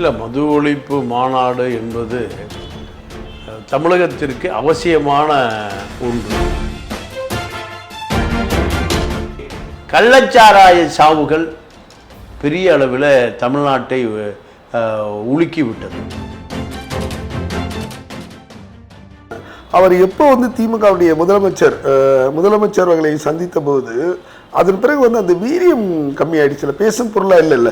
இல்லை மது ஒழிப்பு மாநாடு என்பது தமிழகத்திற்கு அவசியமான ஒன்று. கள்ளச்சாராய சாவுகள் பெரிய அளவில் தமிழ்நாட்டை அஹ், உலுக்கி விட்டது அவர் எப்போ வந்து திமுகவுடைய முதலமைச்சர் முதலமைச்சர் அவர்களை சந்தித்த போது அதன் பிறகு வந்து அந்த வீரியம் கம்மியாயிடுச்சுல பேசும் பொருளா இல்லைல்ல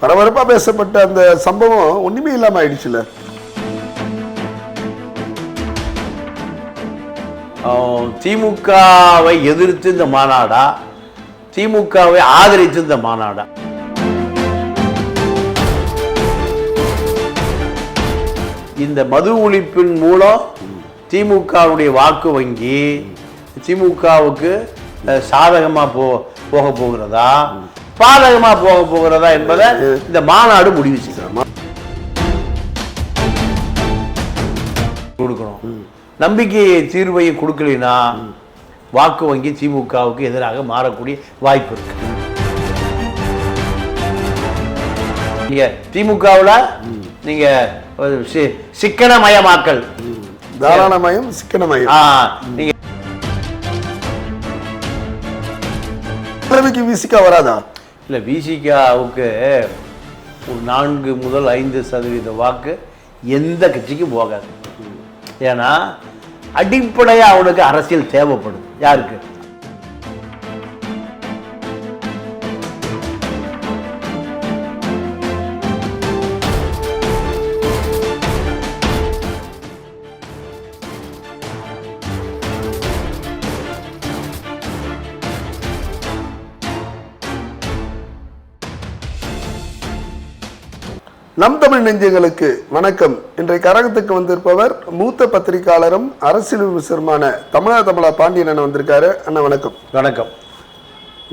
பரபரப்பாக பேசப்பட்ட அந்த சம்பவம் ஒன்றுமே இல்லாமல் ஆயிடுச்சுல? திமுகவை எதிர்த்து இந்த மாநாடா? திமுகவை ஆதரித்து இந்த மாநாடா? இந்த மது ஒழிப்பின் மூலம் திமுகவுடைய வாக்கு வங்கி திமுகவுக்கு சாதகமாக போ போக போகிறதா? பாதகமா போக போகிறதா என்பதை இந்த மாநாடு முடிவு செய்யும். கொடுக்கணும். நம்பிக்கையை தீர்வையும் கொடுக்கலைன்னா வாக்கு வங்கி திமுகவுக்கு எதிராக மாறக்கூடிய வாய்ப்பு இருக்கு. நீங்க திமுகவுல நீங்க சிக்கனமயமாக்கல். தாராளமயம் சிக்கனமயம். நீங்க விசிக்கா வராதா? இல்லை விசிகாவுக்கு ஒரு நான்கு முதல் ஐந்து சதவீத வாக்கு எந்த கட்சிக்கும் போகாது. ஏன்னா அடிப்படையாக அவனுக்கு அரசியல் தேவைப்படும். யாருக்கு? நம் தமிழ் நெஞ்சங்களுக்கு வணக்கம். இன்றைய கரகத்துக்கு வந்திருப்பவர் மூத்த பத்திரிகையாளரும் அரசியல் விமர்சனமான தமிழா தமிழா பாண்டியன் அண்ணன் வந்திருக்காரு. அண்ணா வணக்கம். வணக்கம்.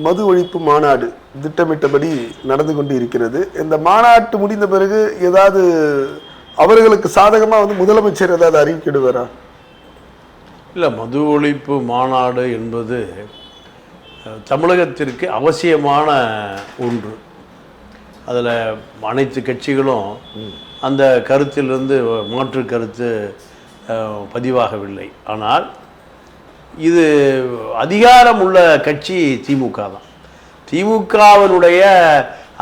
மது ஒழிப்பு மாநாடு திட்டமிட்டபடி நடந்து கொண்டு இருக்கிறது. இந்த மாநாட்டு முடிந்த பிறகு ஏதாவது அவர்களுக்கு சாதகமா வந்து முதலமைச்சர் ஏதாவது அறிவிக்கிடுவாரா? இல்லை மது ஒழிப்பு மாநாடு என்பது தமிழகத்திற்கு அவசியமான ஒன்று. அதில் அனைத்து கட்சிகளும் அந்த கருத்திலிருந்து மாற்று கருத்து பதிவாகவில்லை. ஆனால் இது அதிகாரம் உள்ள கட்சி திமுக தான். திமுகவினுடைய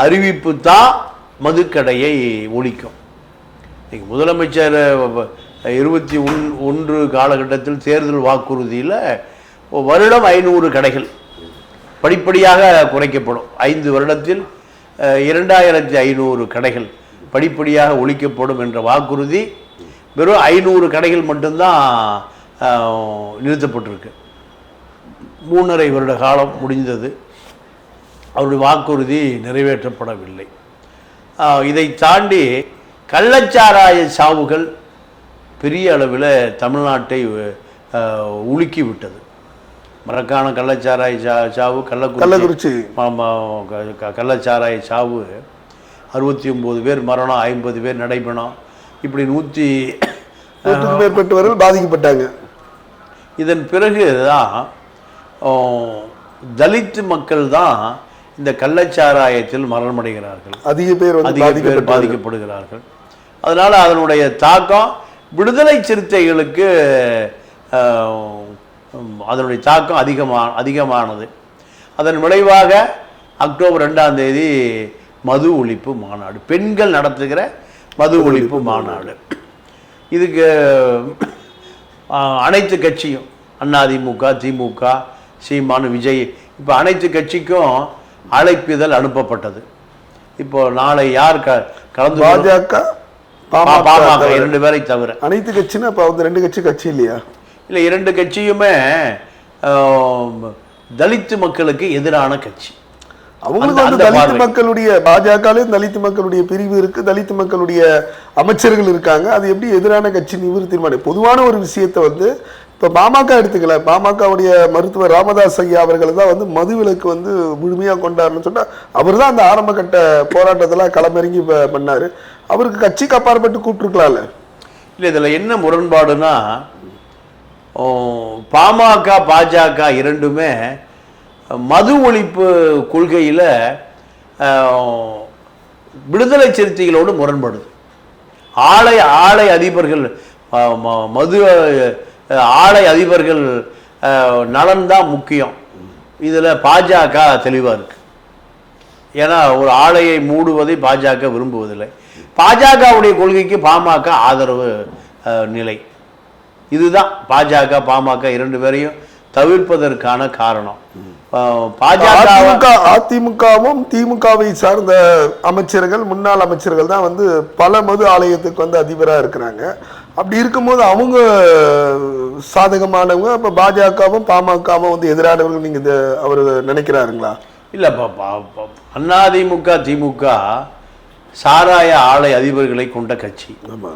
அறிவிப்பு தான் மதுக்கடையை ஒழிக்கும். இன்னைக்கு முதலமைச்சர் இருபத்தி ஒன் ஒன்று காலகட்டத்தில் தேர்தல் வாக்குறுதியில் வருடம் ஐநூறு கடைகள் படிப்படியாக குறைக்கப்படும். ஐந்து வருடத்தில் இரண்டாயிரத்தி ஐநூறு கடைகள் படிப்படியாக ஒழிக்கப்படும் என்ற வாக்குறுதி வெறும் ஐநூறு கடைகள் மட்டும்தான் நிறுத்தப்பட்டிருக்கு. மூணரை வருட காலம் முடிந்தது. அவருடைய வாக்குறுதி நிறைவேற்றப்படவில்லை. இதை தாண்டி கள்ளச்சாராய சாவுகள் பெரிய அளவில் தமிழ்நாட்டை உலுக்கி விட்டது மரக்கான கள்ளச்சாராய சா சாவு கள்ளக்குறிச்சி. கள்ளக்குறிச்சி. கள்ளச்சாராய சாவு. அறுபத்தி ஒம்பது பேர் மரணம் ஐம்பது பேர் நடைபெணம் இப்படி நூற்றி மேற்பட்டவர்கள் பாதிக்கப்பட்டாங்க. இதன் பிறகு தான் தலித் மக்கள் தான் இந்த கள்ளச்சாராயத்தில் மரணமடைகிறார்கள். அதிக பேர் அதிக பேர் பாதிக்கப்படுகிறார்கள். அதனால அதனுடைய தாக்கம் விடுதலை சிறுத்தைகளுக்கு அதனுடைய தாக்கம் அதிகமா அதிகமானது. அதன் விளைவாக அக்டோபர் ரெண்டாம் தேதி மது ஒழிப்பு மாநாடு. பெண்கள் நடத்துகிற மது ஒழிப்பு மாநாடு. இதுக்கு அனைத்து கட்சியும் அதிமுக திமுக சீமான் விஜய் இப்போ அனைத்து கட்சிக்கும் அழைப்பிதழ் அனுப்பப்பட்டது. இப்போ நாளை யார் க கலந்து? பாஜக பாமக. இரண்டு பேரை தவிர. அனைத்து கட்சின்னா அப்ப வந்து ரெண்டு கட்சி கட்சி இல்லையா? இல்லை இரண்டு கட்சியுமே தலித்து மக்களுக்கு எதிரான கட்சி. அவங்களுக்கு வந்து அந்த தலித் பார்வை. மக்களுடைய பாஜகலையும் தலித் மக்களுடைய பிரிவு இருக்கு தலித் மக்களுடைய அமைச்சர்கள் இருக்காங்க. அது எப்படி எதிரான கட்சி இவர் தீர்மானம் பொதுவான ஒரு விஷயத்தை வந்து இப்ப பாமக எடுத்துக்கல. பாமகவுடைய மருத்துவர் ராமதாஸ் ஐயா அவர்கள் தான் வந்து மதுவிலக்கு வந்து முழுமையா கொண்டாருன்னு சொன்னா அவர் தான் அந்த ஆரம்ப கட்ட போராட்டத்துல களமிறங்கி பண்ணாரு. அவருக்கு கட்சிக்கு அப்பாற்பட்டு கூப்பிட்டுருக்கலாம்ல. இல்லை இதில் என்ன முரண்பாடுனா பாமக பாஜக இரண்டுமே மது ஒழிப்பு கொள்கையில் விடுதலை சிறுத்தைகளோடு முரண்படுது. ஆலை ஆலை அதிபர்கள் மது ஆலை அதிபர்கள் நலன் தான் முக்கியம். இதில் பாஜக தெளிவாக இருக்குது ஏன்னா ஒரு ஆலையை மூடுவதை பாஜக விரும்புவதில்லை. பாஜகவுடைய கொள்கைக்கு பாமக ஆதரவு நிலை. இதுதான் பாஜக பாமக இரண்டு பேரையும் தவிர்ப்பதற்கான காரணம். பாஜக அதிமுக அதிமுகவும் திமுகவை சார்ந்த அமைச்சர்கள் முன்னாள் அமைச்சர்கள் தான் வந்து பல மது ஆலயத்துக்கு வந்து அதிபரா இருக்கிறாங்க. அப்படி இருக்கும்போது அவங்க சாதகமானவங்க இப்ப பாஜகவும் பாமகவும் வந்து எதிரானவர்கள் நீங்க இத அவர் நினைக்கிறாருங்களா? இல்லை அதிமுக திமுக சாராய ஆலை அதிபர்களை கொண்ட கட்சி. ஆமா.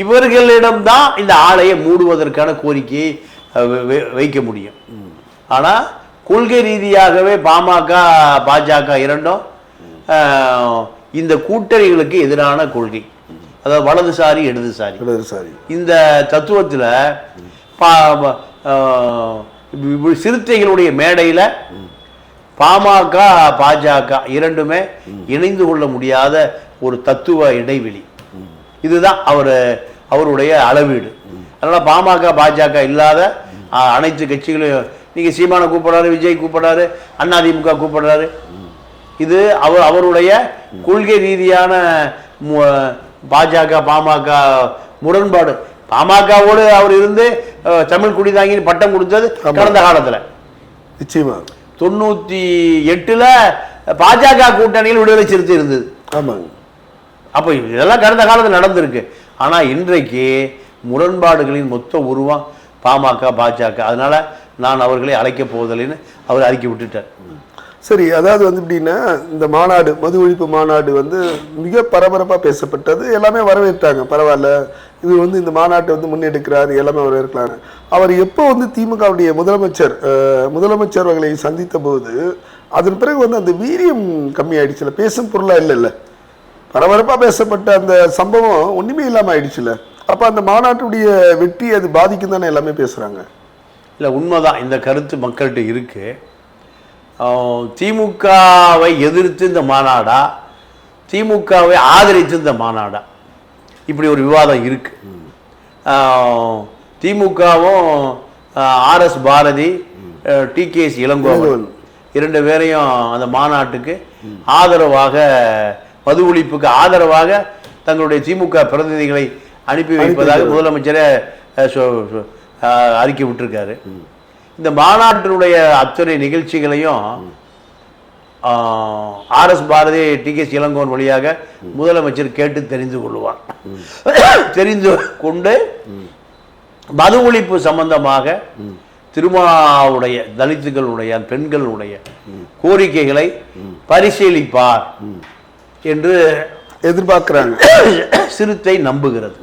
இவர்களிடம்தான் இந்த ஆலையை மூடுவதற்கான கோரிக்கையை வைக்க முடியும். ஆனால் கொள்கை ரீதியாகவே பாமக பாஜக இரண்டும் இந்த கூட்டணிகளுக்கு எதிரான கொள்கை. அதாவது வலதுசாரி இடதுசாரி. இடதுசாரி. இந்த தத்துவத்தில் சிறுத்தைகளுடைய மேடையில் பாமக பாஜக இரண்டுமே இணைந்து கொள்ள முடியாத ஒரு தத்துவ இடைவெளி. இதுதான் அவர் அவருடைய அளவீடு. அதனால பாமக பாஜக இல்லாத அனைத்து கட்சிகளையும் நீங்க சீமான கூப்பிடுறாரு விஜய் கூப்பிடுறாரு அதிமுக கூப்பிடுறாரு. இது அவர் அவருடைய கொள்கை ரீதியான பாஜக பாமக முரண்பாடு. பாமகவோடு அவர் இருந்து தமிழ் குடிதாங்கி பட்டம் கொடுத்தது கடந்த காலத்துல. நிச்சயமா. தொண்ணூத்தி எட்டுல பாஜக கூட்டணியில் விடுதலை சிறுத்தை இருந்தது. ஆமாங்க. அப்போ இதெல்லாம் கடந்த காலத்தில் நடந்திருக்கு. ஆனால் இன்றைக்கு முரண்பாடுகளின் மொத்த உருவம் பாமக பாஜக. அதனால நான் அவர்களை அழைக்கப் போவதில்லைன்னு அவர் அறிக்கை விட்டுட்டார். சரி அதாவது வந்து எப்படின்னா இந்த மாநாடு மது ஒழிப்பு மாநாடு வந்து மிக பரபரப்பாக பேசப்பட்டது. எல்லாமே வரவேற்றாங்க. பரவாயில்ல. இது வந்து இந்த மாநாட்டை வந்து முன்னெடுக்கிறார். எல்லாமே வரவேற்கலாம் அவர் எப்போ வந்து திமுகவுடைய முதலமைச்சர் முதலமைச்சர் அவர்களை சந்தித்த போது அதன் பிறகு வந்து அந்த வீரியம் கம்மியாயிடுச்சுல பேசும் பொருளாக இல்லைல்ல. பரபரப்பாக பேசப்பட்ட அந்த சம்பவம் ஒன்றுமே இல்லாமல் ஆயிடுச்சுல. அப்போ அந்த மாநாட்டுடைய வெற்றி அது பாதிக்கும் தானே எல்லாமே பேசுகிறாங்க இல்லை உண்மைதான். இந்த கருத்து மக்கள்கிட்ட இருக்கு. ஆஹ் திமுகவை எதிர்த்து இந்த மாநாடா? திமுகவை ஆதரித்து இந்த மாநாடா? இப்படி ஒரு விவாதம் இருக்கு. ஆஹ் திமுகவும் ஆர்எஸ் பாரதி டிகேஎஸ் இளங்கோவன். இரண்டு பேரையும் அந்த மாநாட்டுக்கு ஆதரவாக மது ஒழிப்புக்கு ஆதரவாக தங்களுடைய திமுக பிரதிநிதிகளை அனுப்பி வைப்பதாக முதலமைச்சரே அறிக்கை விட்டிருக்காரு. இந்த மாநாட்டினுடைய அத்தனை நிகழ்ச்சிகளையும் R S Bharathi T K Elangovan வழியாக முதலமைச்சர் கேட்டு தெரிந்து கொள்வார். தெரிந்து கொண்டு மது ஒழிப்பு சம்பந்தமாக திருமாவுடைய தலித்துகளுடைய பெண்களுடைய கோரிக்கைகளை பரிசீலிப்பார். என்று எதிர்பார்க்குறாங்க. சிறுத்தை நம்புகிறது.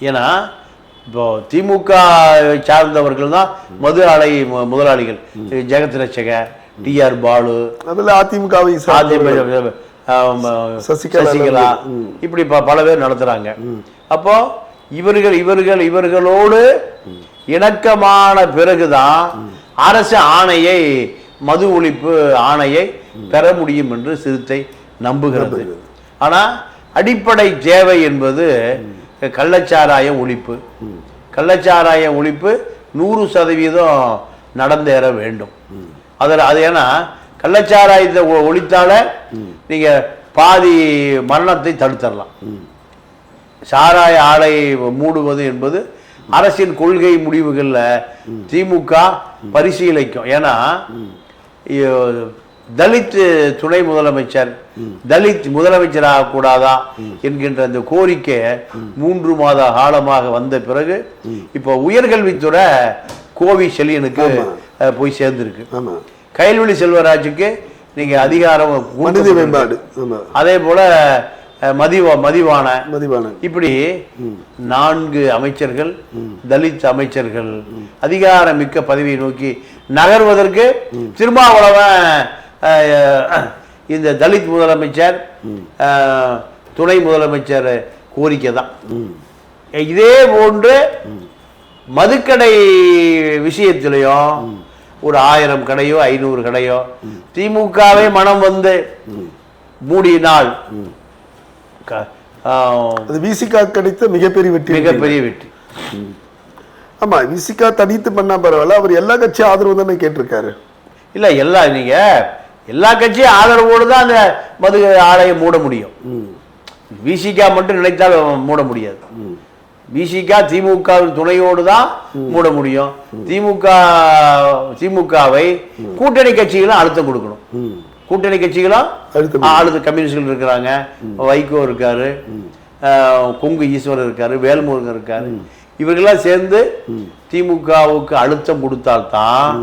ஏன்னா இப்போ திமுக சார்ந்தவர்கள் தான் மது ஆலை முதலாளிகள். ஜெகத் ரட்சக டிஆர் பாலு அதில் அதிமுகவை. அதிமுக, சசிகலா. இப்படி பல பேர் நடத்துறாங்க. அப்போ இவர்கள் இவர்கள் இவர்களோடு இணக்கமான பிறகுதான் அரசு ஆணையை மது ஒழிப்பு ஆணையை பெற முடியும் என்று சிறுத்தை நம்புகிறது. ஆனா அடிப்படை தேவை என்பது கள்ளச்சாராய ஒழிப்பு. கள்ளச்சாராய ஒழிப்பு நூறு சதவீதம் நடந்தேற வேண்டும். அதில் அது ஏன்னா கள்ளச்சாராயத்தை ஒழித்தால நீங்க பாதி மரணத்தை தடுத்துடலாம் சாராய ஆலை மூடுவது என்பது அரசின் கொள்கை முடிவுகள்ல திமுக பரிசீலிக்கும். ஏன்னா தலித் துணை முதலமைச்சர் தலித் முதலமைச்சர் ஆகக்கூடாதா என்கின்ற அந்த கோரிக்கை மூன்று மாத காலமாக வந்த பிறகு இப்போ உயர்கல்வித்துறை கோவி செலியனுக்கு போய் சேர்ந்திருக்கு. கைல்வெளி செல்வராஜுக்கு நீங்க அதிகாரம் மனித. மேம்பாடு. அதே போல மதிவா மதிவான. மதிவாணன் இப்படி நான்கு அமைச்சர்கள் தலித் அமைச்சர்கள் அதிகாரமிக்க பதவியை நோக்கி நகர்வதற்கு திருமாவளவன் இந்த தலித் முதலமைச்சர் துணை முதலமைச்சர் கோரிக்கை தான் இதே போன்று மதுக்கடை விஷயத்திலையும் ஒரு ஆயிரம் கடையோ ஐநூறு கடையோ திமுகவே மனம் வந்து அது விசிகா கிடைத்த மிகப்பெரிய வெற்றி மிகப்பெரிய வெற்றி. ஆமா விசிகா தனித்து பண்ணா பரவாயில்ல. அவர் எல்லா கட்சி ஆதரவு தானே கேட்டிருக்காரு. இல்ல எல்லா நீங்க எல்லா கட்சியும் ஆதரவோடு தான் அந்த மது ஆலையை மூட முடியும். விசிகா மட்டும் நினைத்தால் மூட முடியாது. விசிகா திமுகவின் துணையோடு தான் மூட முடியும். திமுக திமுகவை கூட்டணி கட்சிகளும் அழுத்தம் கொடுக்கணும். கூட்டணி கட்சிகளும் அழுத்த கம்யூனிஸ்டுகள் இருக்கிறாங்க. வைகோ இருக்காரு. கொங்கு ஈஸ்வரர் இருக்காரு. வேல்முருகன் இருக்காரு. இவர்களெல்லாம் சேர்ந்து திமுகவுக்கு அழுத்தம் கொடுத்தால்தான்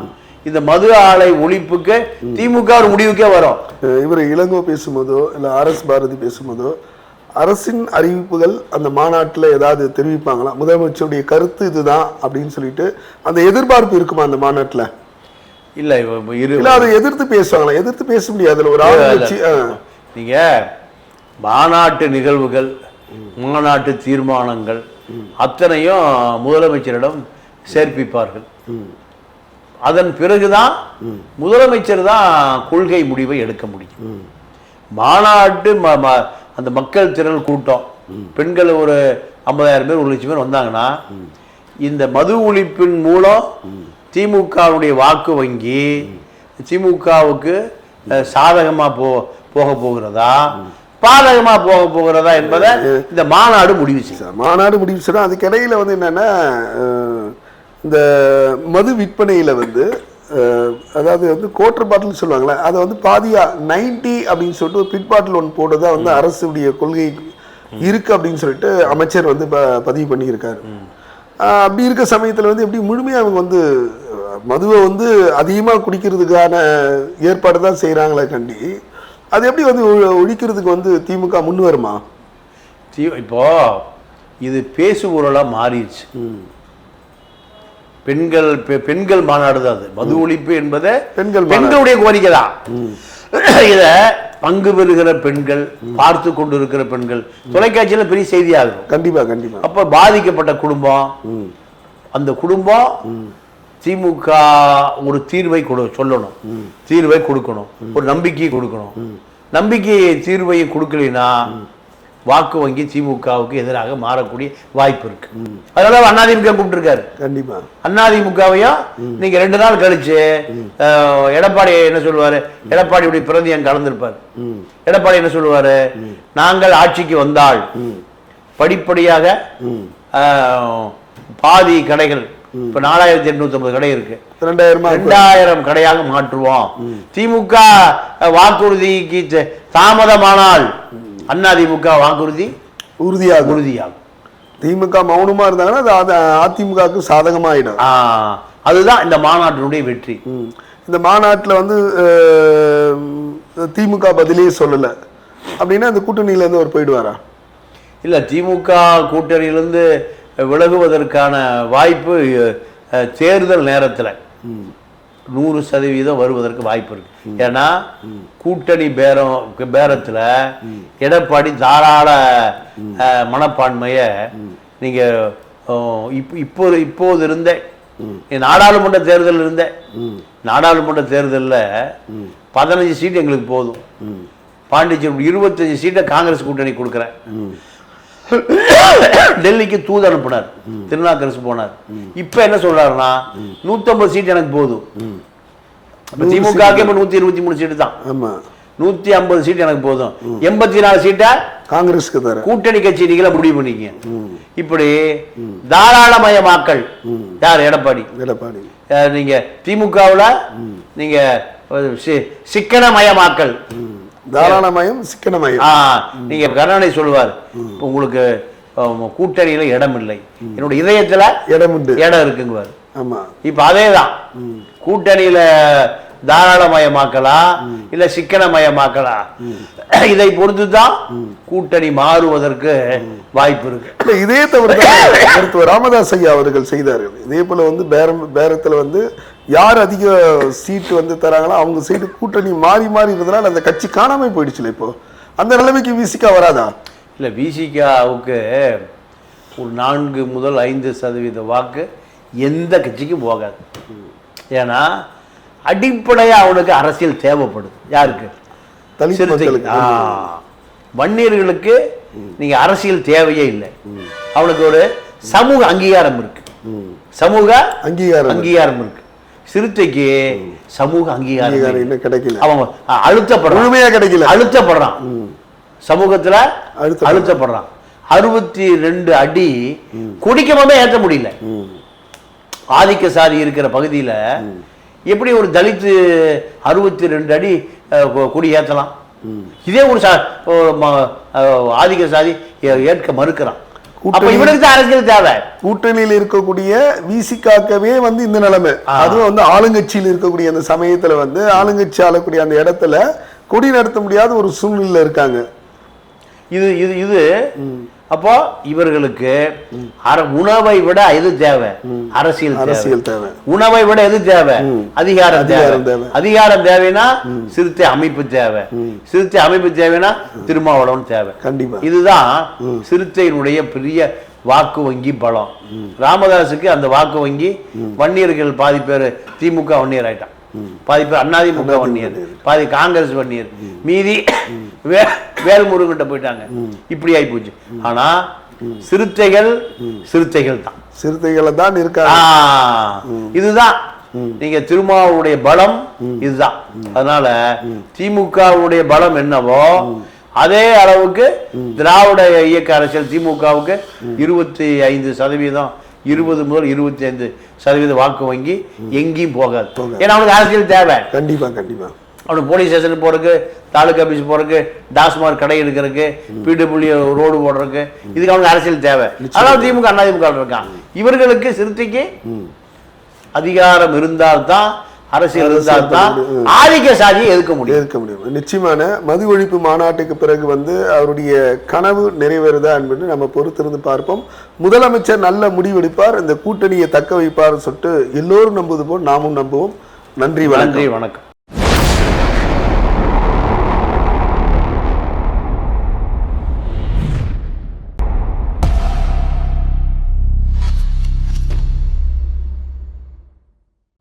இந்த மது ஆலை ஒழிப்புக்கு திமுக ஒரு முடிவுக்கே வரும். இவர் இளங்கோ பேசும்போதோ இல்ல ஆர் எஸ் பாரதி பேசும்போதோ அரசின் அறிவிப்புகள் அந்த மாநாட்டுல ஏதாவது தெரிவிப்பாங்களா? முதலமைச்சருடைய கருத்து இதுதான் அப்படின்னு சொல்லிட்டு அந்த எதிர்பார்ப்பு இருக்குமா அந்த மாநாட்டுல? இல்ல இல்ல அதை எதிர்த்து பேசுவாங்களா? எதிர்த்து பேச முடியாது. அதுல ஒரு ஆள் வச்சு அஹ், நீங்க மாநாட்டு நிகழ்வுகள் மாநாட்டு தீர்மானங்கள் அத்தனையும் முதலமைச்சரிடம் சேர்ப்பிப்பார்கள். அதன் பிறகுதான் முதலமைச்சர் தான் கொள்கை முடிவை எடுக்க முடியும். மாநாட்டு ம- ம- அந்த மக்கள் திரள் கூட்டம். பெண்கள் ஒரு ஐம்பதாயிரம் பேர் ஒரு லட்சம் பேர் வந்தாங்கன்னா இந்த மது ஒழிப்பின் மூலம் திமுகவுடைய வாக்கு வங்கி திமுகவுக்கு சாதகமாக போ போக போகிறதா? பாதகமாக போக போகிறதா என்பதை இந்த மாநாடு முடிவு செய்யும். மாநாடு முடிவு செய்யும் அதுக்கு வந்து என்னென்னா இந்த மது விற்பனையில வந்து அதாவது வந்து கோட்டர் பாட்டில் சொல்லுவாங்களே அதை வந்து பாதியா 90 அப்படின்னு சொல்லிட்டு ஒரு பிட் பாட்டில் ஒன்று போடுறதா வந்து அரசுடைய கொள்கை இருக்கு அப்படின்னு சொல்லிட்டு அமைச்சர் வந்து ப- பதிவு பண்ணியிருக்காரு. அப்படி இருக்க சமயத்துல வந்து எப்படி முழுமையா அவங்க வந்து மதுவை வந்து அதிகமா குடிக்கிறதுக்கான ஏற்பாடு தான் செய்யறாங்களே கண்டி அது எப்படி வந்து ஒழிக்கிறதுக்கு வந்து திமுக முன் வருமா? இப்போ இது பேசுபொருளா மாறிடுச்சு. பெண்கள் பெண்கள் மாநாடு தான் அது. மது ஒழிப்பு என்பது பெண்கள். பெண்களுடைய கோரிக்கை தான் இத பங்கு பெறுகிற பெண்கள் பார்த்து கொண்டிருக்கிற பெண்கள் தொலைக்காட்சியில பெரிய செய்தியாகும் கண்டிப்பா கண்டிப்பா. அப்ப பாதிக்கப்பட்ட குடும்பம் அந்த குடும்பம் திமுக ஒரு தீர்வை கொடு சொல்லணும். தீர்வை கொடுக்கணும். ஒரு நம்பிக்கையை கொடுக்கணும். நம்பிக்கை தீர்வையை கொடுக்கலைன்னா வாக்கு வங்கி திமுகவுக்கு எதிராக மாறக்கூடிய வாய்ப்பு இருக்கு. அதனால அதிமுக கூப்பிட்டுருக்காரு. கண்டிப்பா. அதிமுகவையும் நீங்க ரெண்டு நாள் கழிச்சு எடப்பாடி என்ன சொல்லுவாரு? எடப்பாடியுடைய பிரதி அங்க கலந்திருப்பார்? எடப்பாடி என்ன சொல்லுவாரு? நாங்கள் ஆட்சிக்கு வந்தால் படிப்படியாக பாதி கடைகள் இப்ப நாலாயிரத்தி எண்ணூத்தி ஐம்பது கடை இருக்கு. ரெண்டாயிரமா கடையாக மாற்றுவோம். திமுக வாக்குறுதிக்கு தாமதமானால் அதிமுக வாக்குறுதி? உறுதியாகும். உறுதியாகும். திமுக மௌனமா இருந்தாங்கன்னா அது அது அதிமுகவுக்கு சாதகமாயிடும். ஆ, அதுதான் இந்த மாநாட்டினுடைய வெற்றி. இந்த மாநாட்டுல வந்து திமுக பதிலே சொல்லல. அப்படின்னா அந்த கூட்டணியில இருந்து அவர் போயிடுவாரா? இல்ல திமுக கூட்டணியிலிருந்து விலகுவதற்கான வாய்ப்பு தேர்தல் நேரத்துல. நூறு சதவீதம் வருவதற்கு வாய்ப்பு இருக்கு. ஏன்னா கூட்டணி பேரம் பேரத்துல எடப்பாடி தாராள மனப்பான்மைய நீங்க அஹ், இப்ப- இப்போ இப்போது இருந்த நாடாளுமன்ற தேர்தல் இருந்த நாடாளுமன்ற தேர்தல்ல பதினஞ்சு சீட் எங்களுக்கு போதும். பாண்டிச்சேரி இருபத்தஞ்சு சீட்டை காங்கிரஸ் கூட்டணி கொடுக்குறேன். டெல்லிக்கு தூது அனுப்புனார். திருநாக்கரசு போனார். இப்ப என்ன சொல்றாருன்னா நூத்தம்பது சீட் எனக்கு போதும். திமுக இப்ப நூத்தி இருபத்தி மூணு சீட்டு தான். ஆமா. நூத்தி ஐம்பது சீட் எனக்கு போதும். எண்பத்தி நாலு சீட்டை காங்கிரஸ்க்கு தர. கூட்டணி கட்சி நீங்கள முடிவு பண்ணிக்க இப்படி தாராளமயமாக்கல். யார் எடப்பாடி? எடப்பாடி. நீங்க திமுகவுல நீங்க சிக்கனமயமாக்கல். தாராளமயம் சிக்கனமயம். நீங்க கருணாநிதி சொல்லுவார் உங்களுக்கு கூட்டணியில இடம் இல்லை என்னோட இதயத்துல இடம் உண்டு இடம் இருக்குங்குவார். ஆமா. இப்ப அதேதான். கூட்டணியில தாராளமயமாக்கலா இல்ல சிக்கனமயமாக்கலா இதை பொறுத்து தான் கூட்டணி மாறுவதற்கு வாய்ப்பு இருக்கு. இதே தவிர மருத்துவர் ராமதாஸ் ஐயா அவர்கள் செய்தார்கள். இதே போல வந்து பேரம் பேரத்துல வந்து யார் அதிக சீட்டு வந்து தராங்களோ அவங்க சைடு கூட்டணி மாறி மாறி இருந்ததுனால அந்த கட்சி காணாம போயிடுச்சுல இப்போ. அந்த நிலைமைக்கு விசிக்கா வராதா? இல்ல விசிகாவுக்கு ஒரு நான்கு முதல் ஐந்து சதவீத வாக்கு எந்த கட்சிக்கும் போகாது. ஏன்னா அடிப்படையா அவனுக்கு அரசியல் தேவைப்படுது. யாருக்கு. வன்னியர்களுக்கு நீங்க அரசியல் தேவையே இல்லை. அவனுக்கு ஒரு சமூக அங்கீகாரம் இருக்கு. சமூக அங்கீகாரம் அங்கீகாரம் இருக்கு. சிறுத்தைக்கு சமூக அங்கீகாரம். இன்னும் கிடைக்கல. அவன் அழுத்தப்படுறான். முழுமையா கிடைக்கல. அழுத்தப்படுறான். சமூகத்துல அழுத்தப்படுறான். அறுபத்தி ரெண்டு அடி குடிக்கமே ஏற்ற முடியல. ஆதிக்க சாதி இருக்கிற பகுதியில எப்படி ஒரு தலித்து அறுபத்தி ரெண்டு அடி குடி ஏத்தலாம்? இதே ஒரு சா ஆதிக்க சாதி ஏற்க மறுக்கிறான். அப்ப இவனுக்கு அரசியல் தேவை. கூட்டணியில் இருக்கக்கூடிய விசிகாக்கவே வந்து இந்த நிலைமை. அதுவும் வந்து ஆளுங்கட்சியில் இருக்கக்கூடிய அந்த சமயத்துல வந்து ஆளுங்கட்சி ஆளக்கூடிய அந்த இடத்துல கொடி நடத்த முடியாத ஒரு சூழ்நிலையில இருக்காங்க. இது இது இது அப்போ இவர்களுக்கு உணவை விட எது தேவை? அரசியல் தேவை. அரசியல் தேவை. உணவை விட எது தேவை? அதிகாரம் தேவை அதிகாரம் தேவை. அதிகாரம் தேவைன்னா சிறுத்தை அமைப்பு தேவை. சிறுத்தை அமைப்பு தேவைன்னா திருமாவளவன் தேவை. கண்டிப்பா. இதுதான் சிறுத்தையினுடைய பெரிய வாக்கு வங்கி பலம். ராமதாஸுக்கு அந்த வாக்கு வங்கி வன்னியர்கள் பாதி பேர் திமுக வன்னியர் ஆயிட்டான் பாதி பேர் அதிமுக வன்னியர். பாதி காங்கிரஸ் வன்னியர். மீதி வே வேல்முருகன்ட்ட போயிட்டாங்க. இப்படி ஆகி போச்சு ஆனா சிறுத்தைகள் சிறுத்தைகள் தான் சிறுத்தைகளை தான் இருக்காங்க. ஆ, இதுதான். நீங்க திருமாவுடைய பலம் இதுதான். அதனால திமுகவுடைய பலம் என்னவோ அதே அளவுக்கு திராவிட இயக்க அரசியல் திமுகவுக்கு இருபத்தி ஐந்து சதவீதம் இருபது முதல் இருபத்தி ஐந்து சதவீத வாக்கு வங்கி எங்கேயும் போகாது. ஏன்னா அவனுக்கு அரசியல் தேவை. கண்டிப்பா கண்டிப்பா. அவனுக்கு போலீஸ் ஸ்டேஷன் போறதுக்கு தாலுக்கா ஆஃபீஸ் போறதுக்கு டாஸ்மாக் கடை எடுக்கிறதுக்கு பிடபிள்யூ ரோடு போடுறதுக்கு இதுக்கு அவனுக்கு அரசியல் தேவை. அதனால திமுக அண்ணா திமுக இருக்கான் இவர்களுக்கு சிறுத்தைக்கு அதிகாரம் இருந்தால்தான் அரசியல் இருந்தால்தான் ஆதிக்க சாதியை எதிர்க்க முடியும். எதிர்க்க முடியும். நிச்சயமான மது ஒழிப்பு மாநாட்டுக்கு பிறகு வந்து அவருடைய கனவு நிறைவேறுதா என்பது நம்ம பொறுத்திருந்து பார்ப்போம். முதலமைச்சர் நல்ல முடிவெடுப்பார். இந்த கூட்டணியை தக்க வைப்பார் சொல்லிட்டு எல்லோரும் நம்புவது போல் நாமும் நம்புவோம். நன்றி வணக்கம். நன்றி வணக்கம்.